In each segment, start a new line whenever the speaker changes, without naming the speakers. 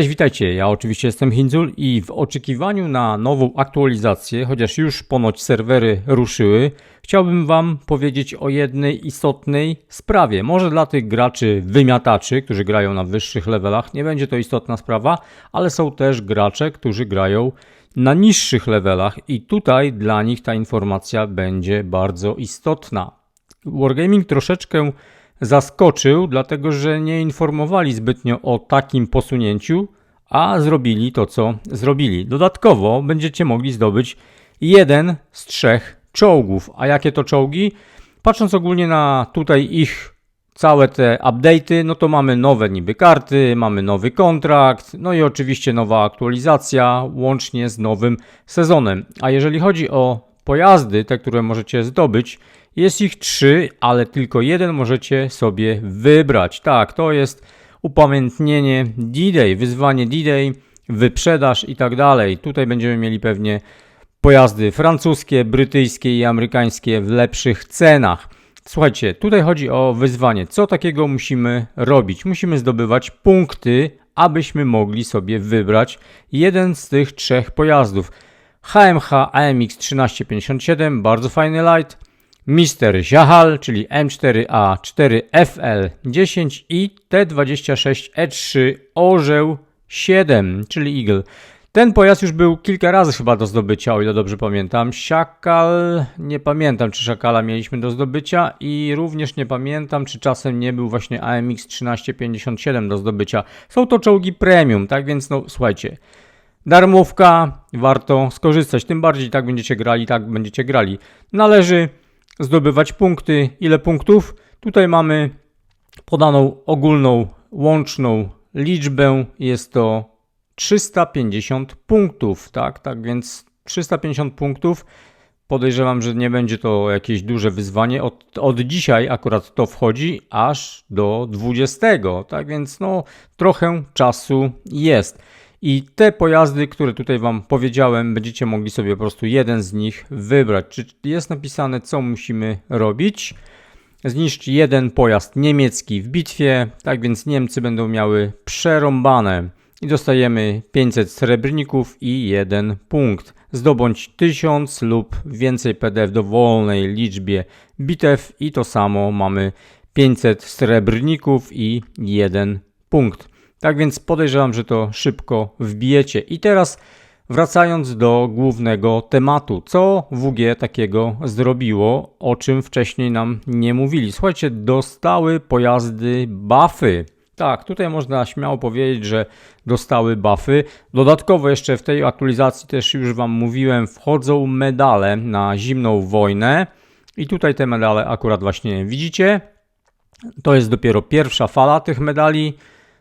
Cześć, witajcie. Ja oczywiście jestem Hindzul i w oczekiwaniu na nową aktualizację, chociaż już ponoć serwery ruszyły, chciałbym Wam powiedzieć o jednej istotnej sprawie. Może dla tych graczy wymiataczy, którzy grają na wyższych levelach, nie będzie to istotna sprawa, ale są też gracze, którzy grają na niższych levelach i tutaj dla nich ta informacja będzie bardzo istotna. Wargaming troszeczkę zaskoczył, dlatego że nie informowali zbytnio o takim posunięciu, a zrobili to, co zrobili. Dodatkowo będziecie mogli zdobyć jeden z trzech czołgów. A jakie to czołgi? Patrząc ogólnie na tutaj ich całe te update'y, no to mamy nowe niby karty, mamy nowy kontrakt, no i oczywiście nowa aktualizacja, łącznie z nowym sezonem. A jeżeli chodzi o pojazdy, te, które możecie zdobyć, jest ich trzy, ale tylko jeden możecie sobie wybrać. Tak, to jest upamiętnienie D-Day, wyzwanie D-Day, wyprzedaż i tak dalej. Tutaj będziemy mieli pewnie pojazdy francuskie, brytyjskie i amerykańskie w lepszych cenach. Słuchajcie, tutaj chodzi o wyzwanie. Co takiego musimy robić? Musimy zdobywać punkty, abyśmy mogli sobie wybrać jeden z tych trzech pojazdów. HMH AMX 1357, bardzo fajny light. Mister Jahal, czyli M4A4FL10 i T26E3 Orzeł 7, czyli Eagle. Ten pojazd już był kilka razy chyba do zdobycia, o ile dobrze pamiętam. Siakal, nie pamiętam czy Szakala mieliśmy do zdobycia i również nie pamiętam czy czasem nie był właśnie AMX 1357 do zdobycia. Są to czołgi premium, tak więc no słuchajcie. Darmówka, warto skorzystać, tym bardziej tak będziecie grali, tak będziecie grali. Należy zdobywać punkty. Ile punktów? Tutaj mamy podaną ogólną, łączną liczbę. Jest to 350 punktów, tak? Tak więc 350 punktów. Podejrzewam, że nie będzie to jakieś duże wyzwanie. Od, od dzisiaj akurat to wchodzi aż do 20, tak więc no trochę czasu jest. I te pojazdy, które tutaj Wam powiedziałem, będziecie mogli sobie po prostu jeden z nich wybrać. Czy jest napisane, co musimy robić? Zniszcz jeden pojazd niemiecki w bitwie, tak więc Niemcy będą miały przerąbane. I dostajemy 500 srebrników i jeden punkt. Zdobądź 1000 lub więcej PD w dowolnej liczbie bitew i to samo mamy 500 srebrników i jeden punkt. Tak więc podejrzewam, że to szybko wbijecie. I teraz wracając do głównego tematu. Co WG takiego zrobiło, o czym wcześniej nam nie mówili? Słuchajcie, dostały pojazdy buffy. Tak, tutaj można śmiało powiedzieć, że dostały buffy. Dodatkowo jeszcze w tej aktualizacji też już Wam mówiłem, wchodzą medale na zimną wojnę. I tutaj te medale akurat właśnie widzicie. To jest dopiero pierwsza fala tych medali.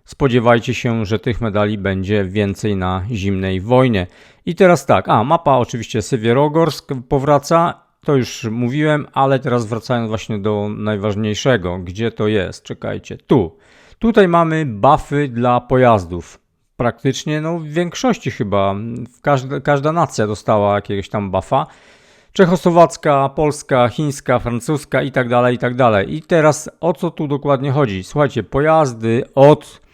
Spodziewajcie się, że tych medali będzie więcej na zimnej wojnie. I teraz tak, a mapa oczywiście Sywierogorsk powraca, to już mówiłem, ale teraz wracając właśnie do najważniejszego, gdzie to jest, czekajcie, tu. Tutaj mamy buffy dla pojazdów. Praktycznie, no w większości chyba, każda, każda nacja dostała jakiegoś tam buffa. Czechosłowacka, polska, chińska, francuska i tak dalej, i tak dalej. I teraz o co tu dokładnie chodzi? Słuchajcie, pojazdy od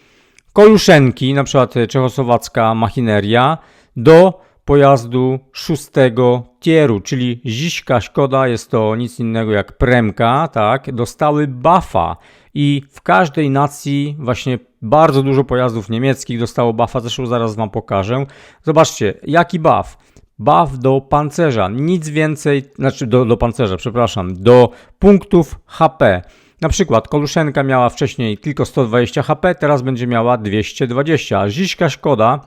Koluszenki, na przykład czechosłowacka machineria, do pojazdu szóstego tieru, czyli Ziśka Szkoda, jest to nic innego jak Premka, tak, dostały buffa i w każdej nacji właśnie bardzo dużo pojazdów niemieckich dostało buffa, zresztą zaraz Wam pokażę. Zobaczcie, jaki buff. Buff do pancerza, nic więcej, znaczy do, do pancerza, przepraszam, do punktów HP. Na przykład Koluszenka miała wcześniej tylko 120 HP, teraz będzie miała 220. Ziśka Szkoda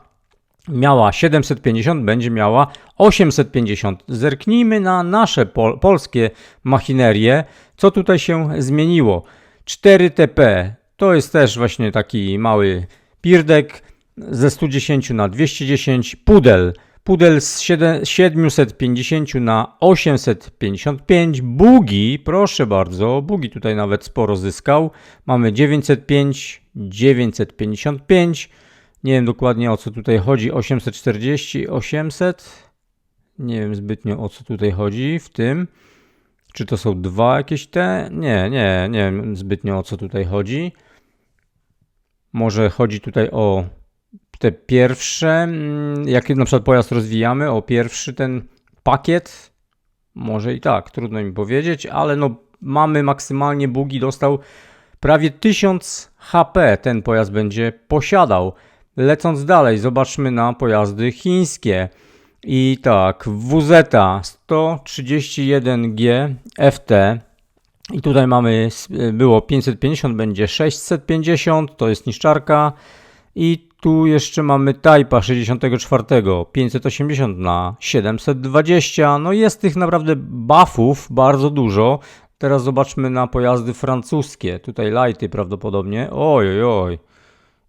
miała 750, będzie miała 850. Zerknijmy na nasze pol polskie machinerie, co tutaj się zmieniło. 4TP to jest też właśnie taki mały pirdek ze 110 na 210. Pudel Pudel z 750 na 855. Bugi, proszę bardzo, Bugi tutaj nawet sporo zyskał. Mamy 905, 955. Nie wiem dokładnie o co tutaj chodzi. 840, 800. Nie wiem zbytnio o co tutaj chodzi w tym. Czy to są dwa jakieś te? Nie, nie, nie wiem zbytnio o co tutaj chodzi. Może chodzi tutaj o te pierwsze, mm, jak na przykład pojazd rozwijamy, o pierwszy ten pakiet, może i tak, trudno mi powiedzieć, ale no mamy maksymalnie bugi, dostał prawie 1000 HP ten pojazd będzie posiadał. Lecąc dalej, zobaczmy na pojazdy chińskie. I tak, WZ 131G FT. I tutaj mamy, było 550, będzie 650, to jest niszczarka. I tu jeszcze mamy Type'a 64, 580 na 720. No jest tych naprawdę buffów bardzo dużo. Teraz zobaczmy na pojazdy francuskie. Tutaj lighty prawdopodobnie. Oj, oj, oj.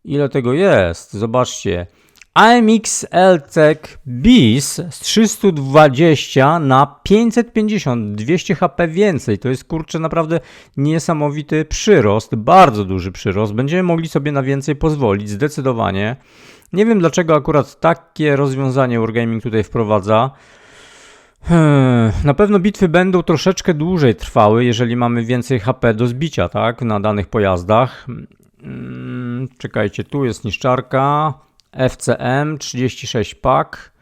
Ile tego jest? Zobaczcie. AMX LTEC BIS z 320 na 550, 200 HP więcej. To jest kurczę naprawdę niesamowity przyrost, bardzo duży przyrost. Będziemy mogli sobie na więcej pozwolić, zdecydowanie. Nie wiem dlaczego akurat takie rozwiązanie Wargaming tutaj wprowadza. Hmm, Na pewno bitwy będą troszeczkę dłużej trwały, jeżeli mamy więcej HP do zbicia, tak, na danych pojazdach. Mm, Czekajcie, tu jest niszczarka. FCM 36 pak.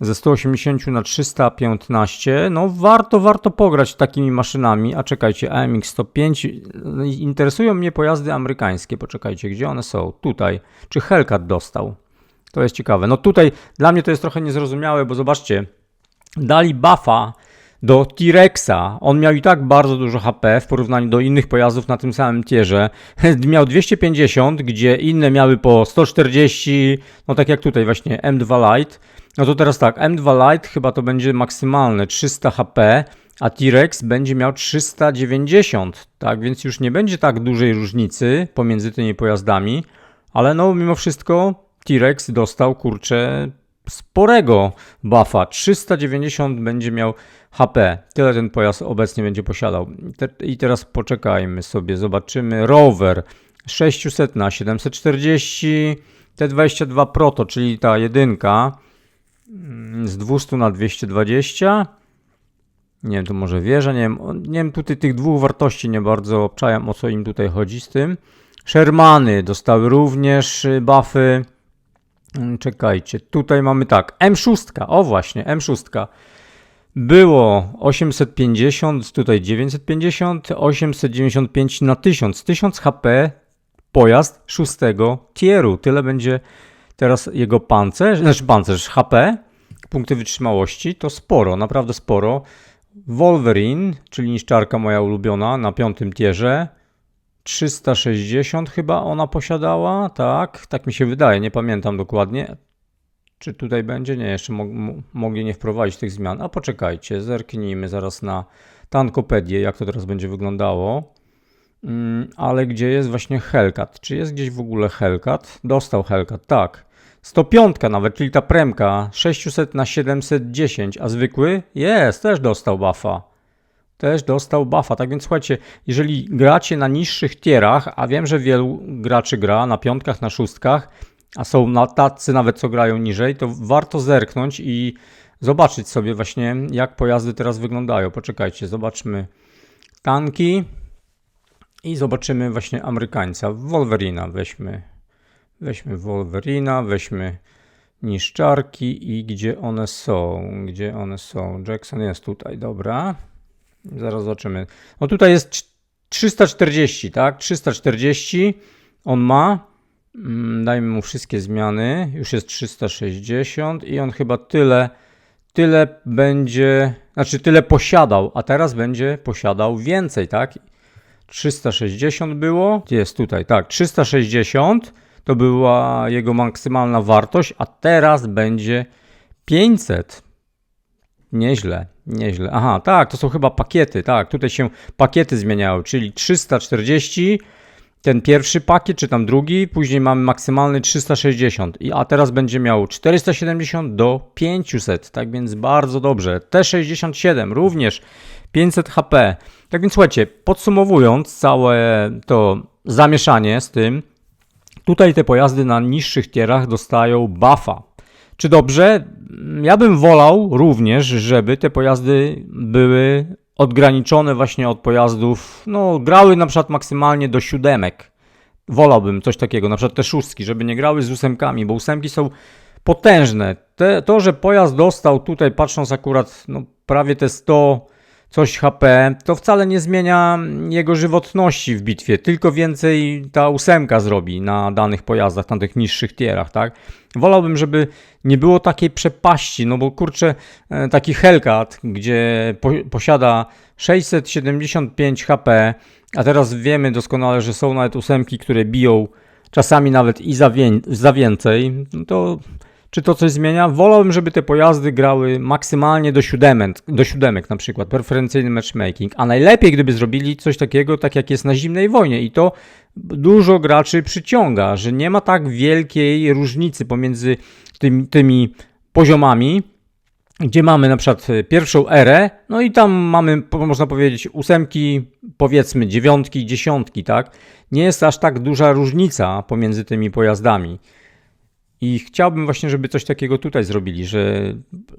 Ze 180 na 315. No warto, warto pograć takimi maszynami. A czekajcie, AMX 105. Interesują mnie pojazdy amerykańskie. Poczekajcie, gdzie one są? Tutaj. Czy Hellcat dostał? To jest ciekawe. No tutaj dla mnie to jest trochę niezrozumiałe, bo zobaczcie, dali buffa do T-Rexa. On miał i tak bardzo dużo HP w porównaniu do innych pojazdów na tym samym tierze. Miał 250, gdzie inne miały po 140, no tak jak tutaj właśnie M2 Lite. No to teraz tak, M2 Lite chyba to będzie maksymalne 300 HP, a T-Rex będzie miał 390, tak więc już nie będzie tak dużej różnicy pomiędzy tymi pojazdami, ale no mimo wszystko T-Rex dostał kurczę sporego buffa. 390 będzie miał HP. Tyle ten pojazd obecnie będzie posiadał. I teraz poczekajmy sobie, zobaczymy. Rower 600 na 740. T22 Proto, czyli ta jedynka mm, z 200 na 220. Nie wiem, to może wieża, nie wiem, nie wiem, tutaj tych dwóch wartości nie bardzo obczajam, o co im tutaj chodzi z tym. Shermany dostały również y, buffy. Mm, Czekajcie, tutaj mamy tak, M6, o właśnie, M6. Było 850, tutaj 950, 895 na 1000. 1000 HP pojazd szóstego tieru. Tyle będzie teraz jego pancerz, znaczy pancerz HP, punkty wytrzymałości. To sporo, naprawdę sporo. Wolverine, czyli niszczarka moja ulubiona na piątym tierze. 360 chyba ona posiadała, tak, tak mi się wydaje, nie pamiętam dokładnie. Czy tutaj będzie? Nie, jeszcze mo mo mogli nie wprowadzić tych zmian. A poczekajcie, zerknijmy zaraz na tankopedię, jak to teraz będzie wyglądało. Mm, ale gdzie jest właśnie Hellcat? Czy jest gdzieś w ogóle Hellcat? Dostał Hellcat, tak. 105 nawet, czyli ta premka 600 na 710, a zwykły? Jest, też dostał buffa też dostał buffa. Tak więc słuchajcie, jeżeli gracie na niższych tierach, a wiem, że wielu graczy gra na piątkach, na szóstkach, a są na tacy nawet co grają niżej, to warto zerknąć i zobaczyć sobie właśnie jak pojazdy teraz wyglądają. Poczekajcie, zobaczmy tanki i zobaczymy właśnie Amerykańca. Wolverina weźmy. Weźmy Wolverina, weźmy niszczarki i gdzie one są? Gdzie one są? Jackson jest tutaj, dobra. Zaraz zobaczymy. No tutaj jest trz- 340, tak? 340 on ma. Mm, Dajmy mu wszystkie zmiany. Już jest 360 i on chyba tyle, tyle będzie, znaczy tyle posiadał, a teraz będzie posiadał więcej, tak? 360 było, jest tutaj, tak, 360 to była jego maksymalna wartość, a teraz będzie 500. Nieźle, nieźle. Aha, tak, to są chyba pakiety, tak, tutaj się pakiety zmieniały, czyli 340, ten pierwszy pakiet, czy tam drugi, później mamy maksymalny 360, i, a teraz będzie miał 470 do 500, tak więc bardzo dobrze. T67 również 500 HP. Tak więc słuchajcie, podsumowując całe to zamieszanie z tym, tutaj te pojazdy na niższych tierach dostają buffa. Czy dobrze? Ja bym wolał również, żeby te pojazdy były odgraniczone właśnie od pojazdów, no grały na przykład maksymalnie do siódemek. wolałbym coś takiego, na przykład te szóstki, żeby nie grały z ósemkami, bo ósemki są potężne. Te, to, że pojazd dostał tutaj, patrząc akurat no, prawie te 100 coś HP, to wcale nie zmienia jego żywotności w bitwie, tylko więcej ta ósemka zrobi na danych pojazdach, na tych niższych tierach, tak? Wolałbym, żeby nie było takiej przepaści, no bo kurczę, e, taki Hellcat, gdzie po, posiada 675 HP, a teraz wiemy doskonale, że są nawet ósemki, które biją czasami nawet i za, wię- za więcej, no to czy to coś zmienia? Wolałbym, żeby te pojazdy grały maksymalnie do siódemek, do siódemek na przykład, preferencyjny matchmaking, a najlepiej gdyby zrobili coś takiego, tak jak jest na zimnej wojnie i to dużo graczy przyciąga, że nie ma tak wielkiej różnicy pomiędzy tymi, tymi poziomami, gdzie mamy na przykład e, pierwszą erę, no i tam mamy, można powiedzieć, ósemki, powiedzmy dziewiątki, dziesiątki, tak? Nie jest aż tak duża różnica pomiędzy tymi pojazdami. I chciałbym właśnie, żeby coś takiego tutaj zrobili, że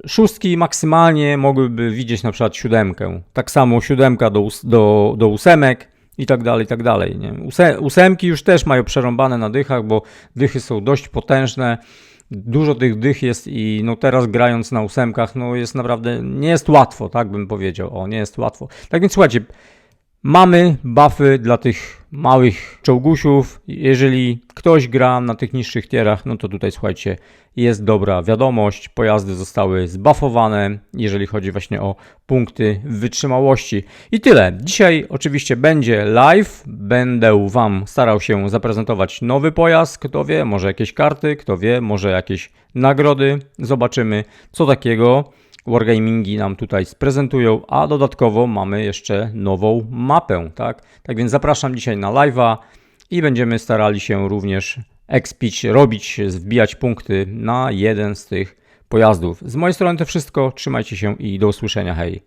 szóstki maksymalnie mogłyby widzieć na przykład siódemkę. Tak samo siódemka do, do, do ósemek i tak dalej, i tak dalej. Nie? Óse, ósemki już też mają przerąbane na dychach, bo dychy są dość potężne. Dużo tych dych jest i no teraz grając na ósemkach, no jest naprawdę, nie jest łatwo, tak bym powiedział. O, nie jest łatwo. Tak więc słuchajcie, Mamy buffy dla tych małych czołgusiów. Jeżeli ktoś gra na tych niższych tierach, no to tutaj słuchajcie, jest dobra wiadomość. Pojazdy zostały zbuffowane, jeżeli chodzi właśnie o punkty wytrzymałości. I tyle. Dzisiaj oczywiście będzie live. Będę Wam starał się zaprezentować nowy pojazd. Kto wie, może jakieś karty, kto wie, może jakieś nagrody. Zobaczymy, co takiego. Wargamingi nam tutaj sprezentują, a dodatkowo mamy jeszcze nową mapę, tak? Tak więc zapraszam dzisiaj na live'a i będziemy starali się również expić, robić, wbijać punkty na jeden z tych pojazdów. Z mojej strony to wszystko, trzymajcie się i do usłyszenia, hej!